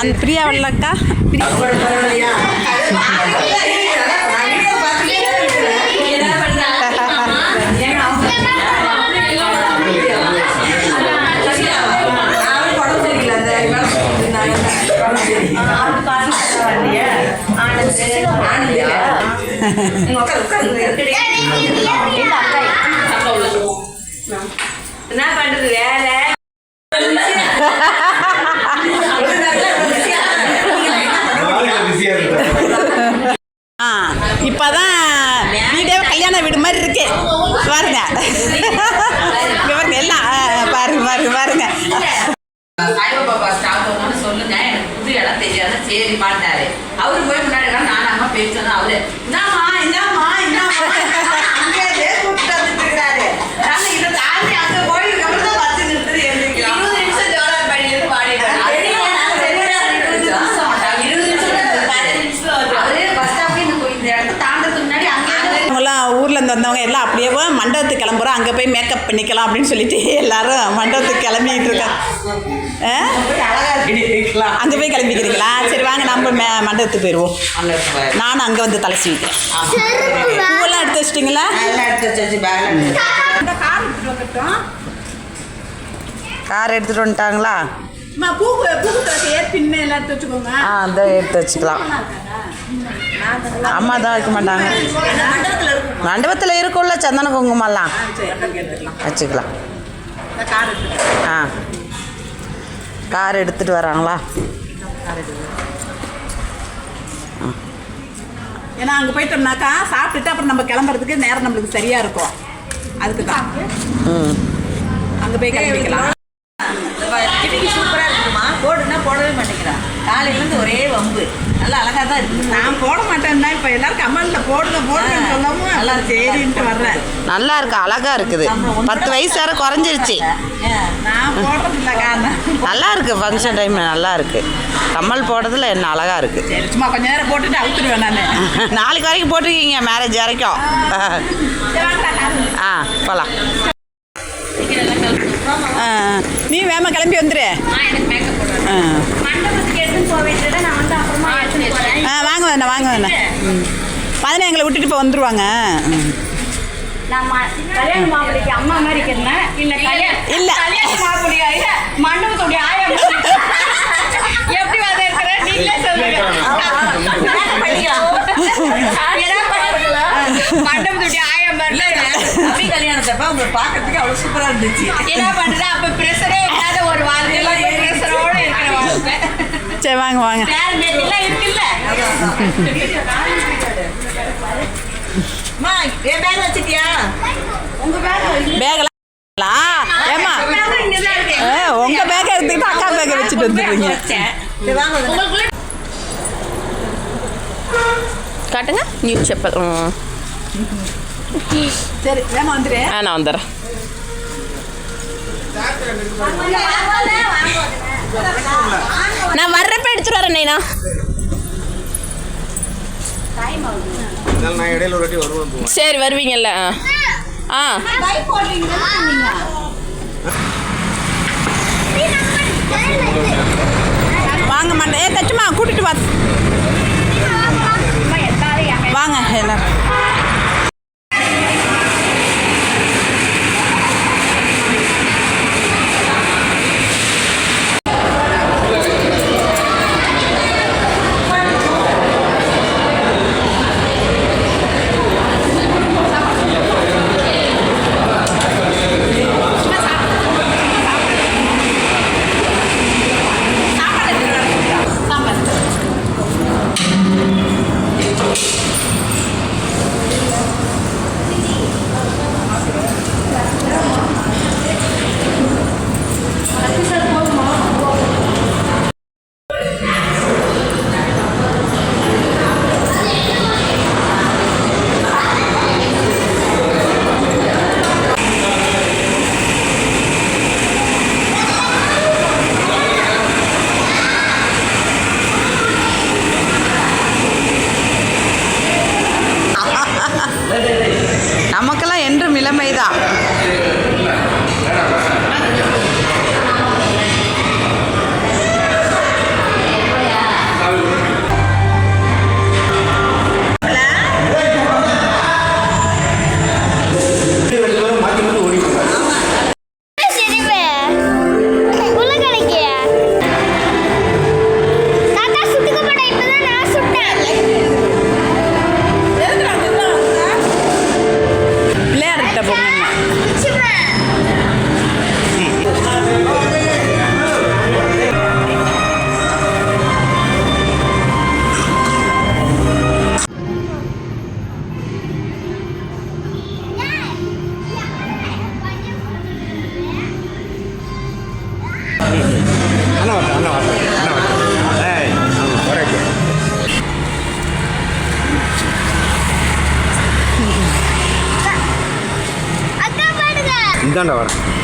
அந்த பிரியா வரலக்கா. என்ன பண்றது வேலை. ஆ இப்போ தான் வீடே கல்யாண வீடு மாதிரி இருக்கு. பாருங்க. இங்க பாருங்க எல்லாம் பாருங்க பாருங்க பாருங்க. சாய்பாபா ஸ்டாப் சொல்லுங்க. எனக்கு புது இடம் தெரியாது. சரி மாட்டாரு. எல்லாம் அப்படியே மண்டபத்துக்கு கிளம்புறோம். அங்கே போய் மேக்கப் பண்ணிக்கலாம் அப்படின்னு சொல்லிட்டு எல்லாரும் மண்டபத்துக்கு கிளம்பிட்டு இருக்காங்க ஆ? அங்கே போய் கிளம்பிக்கிறீங்களா? சரி வாங்க நம்ம மே மண்டபத்துக்கு போயிடுவோம் நானும் அங்கே வந்து தலை சீவிக்கிறேன் பூவெல்லாம் எடுத்து வச்சிட்டிங்களா? கார் எடுத்துகிட்டு வந்துட்டாங்களா? ஆ அதை எடுத்து வச்சுக்கலாம். அம்மா தான் வைக்க மாட்டாங்க. மண்டபத்தில் இருக்கும்ல சந்தன குங்குமம்லாம். வச்சுக்கலாம். கார் எடுத்துட்டு ஆ. கார் எடுத்துகிட்டு வராங்களா? ஏன்னா அங்கே போயிட்டோம்னாக்கா சாப்பிட்டுட்டு அப்புறம் நம்ம கிளம்புறதுக்கு நேரம் நம்மளுக்கு சரியாக இருக்கும். அதுக்கு தான். ம். அங்கே போய் கிளம்பிக்கலாம். கிட்டக்கி சூப்பரா இருக்குமா போடுனா போடவே மாட்டேங்கிறான் காலையில இருந்து ஒரே வம்பு. நல்லா அழகா தான் இருக்கு. நான் போட மாட்டேன்னா இப்போ எல்லாரும் கமெண்ட்ல போடுங்க போடுங்கன்னு சொல்லவும் நல்லா சரின்ட்டு வர்றேன். நல்லா இருக்கு அழகா இருக்குது. பத்து வயசு வேற குறைஞ்சிருச்சு. நான் போடுறது இல்லைக்கா நல்லா இருக்கு ஃபங்க்ஷன் டைம் நல்லா இருக்கு. கம்மல் போடுறதுல என்ன அழகா இருக்கு. சும்மா கொஞ்ச நேரம் போட்டுட்டு அவுத்துருவேன் நான். நாளைக்கு வரைக்கும் போட்டிருக்கீங்க மேரேஜ் வரைக்கும். ஆ போகலாம் நீ வேமா கிளம்பி வந்துரு எனக்கு மேக்கப் போடுறேன் ஆ. மண்டபத்துக்கு எடுத்துன்னு போக வேண்டியதை நான் வந்து அப்புறமா எடுத்துன்னு போறேன் ஆ வாங்க ம். பதினே எங்களை விட்டுட்டு இப்போ மாப்பிள்ளைக்கு அம்மா மாதிரி இல்ல இல்ல. மண்டபத்துடைய ஆயா எப்படி வந்து இருக்கிற? நீங்களே சொல்லுங்க. மண்டபத்துடைய ஆயா மாதிரி அப்படி கல்யாணத்தப்ப அவங்க பார்க்கறதுக்கு அவ்வளவு சூப்பரா இருந்துச்சு. என்ன பண்றது? அப்ப பிரஷரே இல்லாத ஒரு வாழ்க்கை. சரி வாங்க வாங்க. பேகெல்லாம் ஏமா உங்க பேக்கை எடுத்துக்கிட்டு அக்கா பேக்கை வச்சுட்டு வந்துடுறீங்க. காட்டுங்க. நியூ செப்பல். சரி வேமா நான் வந்துடுறேன். நான் வர்றப்ப எடுத்துட்டு வரேன் நைனா. நான் சரி வருவீங்கல்ல. ஆ. ஆ. வாங்க மாட்டேன் ஏ தச்சுமா கூட்டிட்டு வா. verità இதாண்டா வரேன்